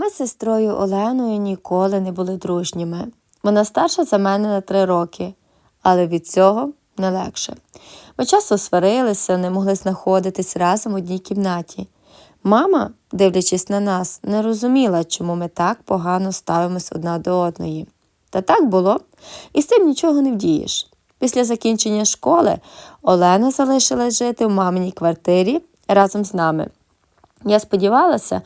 Ми з сестрою Оленою ніколи не були дружніми. Вона старша за мене на три роки, але від цього не легше. Ми часто сварилися, не могли знаходитись разом в одній кімнаті. Мама, дивлячись на нас, не розуміла, чому ми так погано ставимось одна до одної. Та так було, і з цим нічого не вдієш. Після закінчення школи Олена залишилась жити в маминій квартирі разом з нами. Я сподівалася,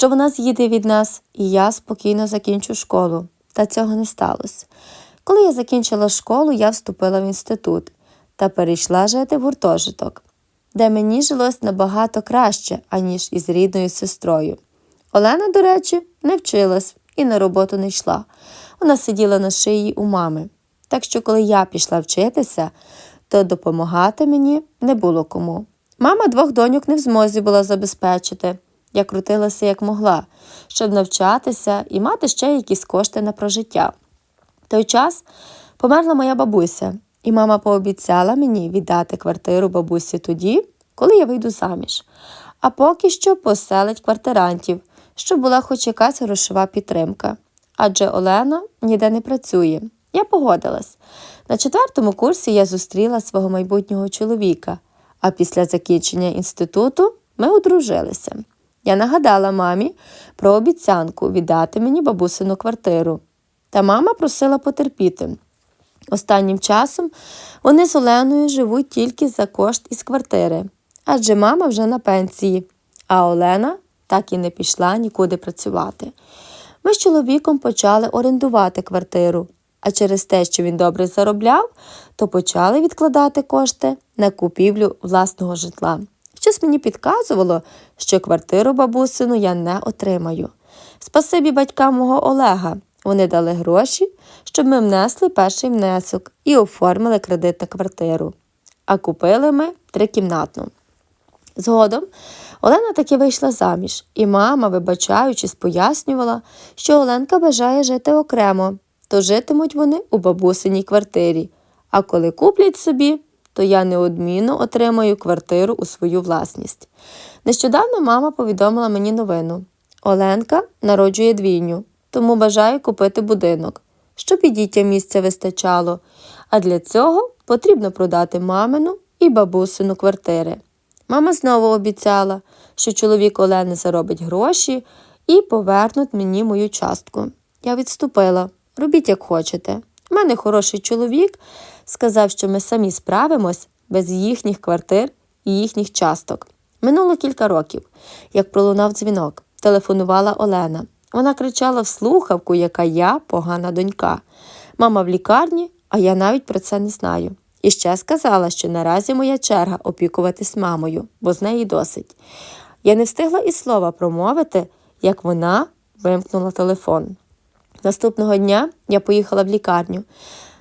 що вона з'їде від нас, і я спокійно закінчу школу. Та цього не сталося. Коли я закінчила школу, я вступила в інститут та перейшла жити в гуртожиток, де мені жилось набагато краще, аніж із рідною сестрою. Олена, до речі, не вчилась і на роботу не йшла. Вона сиділа на шиї у мами. Так що, коли я пішла вчитися, то допомагати мені не було кому. Мама двох доньок не в змозі була забезпечити. Я крутилася як могла, щоб навчатися і мати ще якісь кошти на прожиття. В той час померла моя бабуся, і мама пообіцяла мені віддати квартиру бабусі тоді, коли я вийду заміж, а поки що поселить квартирантів, щоб була хоч якась грошова підтримка. Адже Олена ніде не працює. Я погодилась. На четвертому курсі я зустріла свого майбутнього чоловіка, а після закінчення інституту ми одружилися. Я нагадала мамі про обіцянку віддати мені бабусину квартиру. Та мама просила потерпіти. Останнім часом вони з Оленою живуть тільки за кошт із квартири, адже мама вже на пенсії, а Олена так і не пішла нікуди працювати. Ми з чоловіком почали орендувати квартиру, а через те, що він добре заробляв, то почали відкладати кошти на купівлю власного житла. Щось мені підказувало, що квартиру бабусину я не отримаю. Спасибі батькам мого Олега. Вони дали гроші, щоб ми внесли перший внесок і оформили кредит на квартиру. А купили ми трикімнатну. Згодом Олена таки вийшла заміж, і мама, вибачаючись, пояснювала, що Оленка бажає жити окремо, то житимуть вони у бабусиній квартирі. А коли куплять собі, то я неодмінно отримаю квартиру у свою власність. Нещодавно мама повідомила мені новину: Оленка народжує двійню, тому бажаю купити будинок, щоб і дітям місця вистачало. А для цього потрібно продати мамину і бабусину квартири. Мама знову обіцяла, що чоловік Олени заробить гроші і повернуть мені мою частку. Я відступила. Робіть, як хочете. У мене хороший чоловік сказав, що ми самі справимось без їхніх квартир і їхніх часток. Минуло кілька років, як пролунав дзвінок, телефонувала Олена. Вона кричала в слухавку, яка я погана донька. Мама в лікарні, а я навіть про це не знаю. І ще сказала, що наразі моя черга опікуватись мамою, бо з неї досить. Я не встигла і слова промовити, як вона вимкнула телефон. Наступного дня я поїхала в лікарню,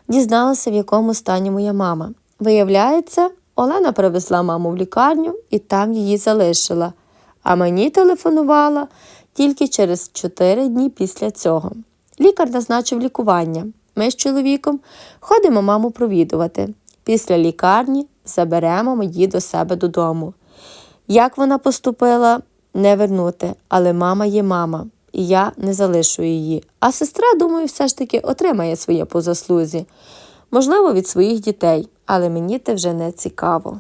дізналася, в якому стані моя мама. Виявляється, Олена привезла маму в лікарню і там її залишила, а мені телефонувала тільки через 4 дні після цього. Лікар назначив лікування. Ми з чоловіком ходимо маму провідувати. Після лікарні заберемо її до себе додому. Як вона поступила, не вернути, але мама є мама, і я не залишу її. А сестра, думаю, все ж таки отримає своє по заслузі. Можливо, від своїх дітей, але мені це вже не цікаво.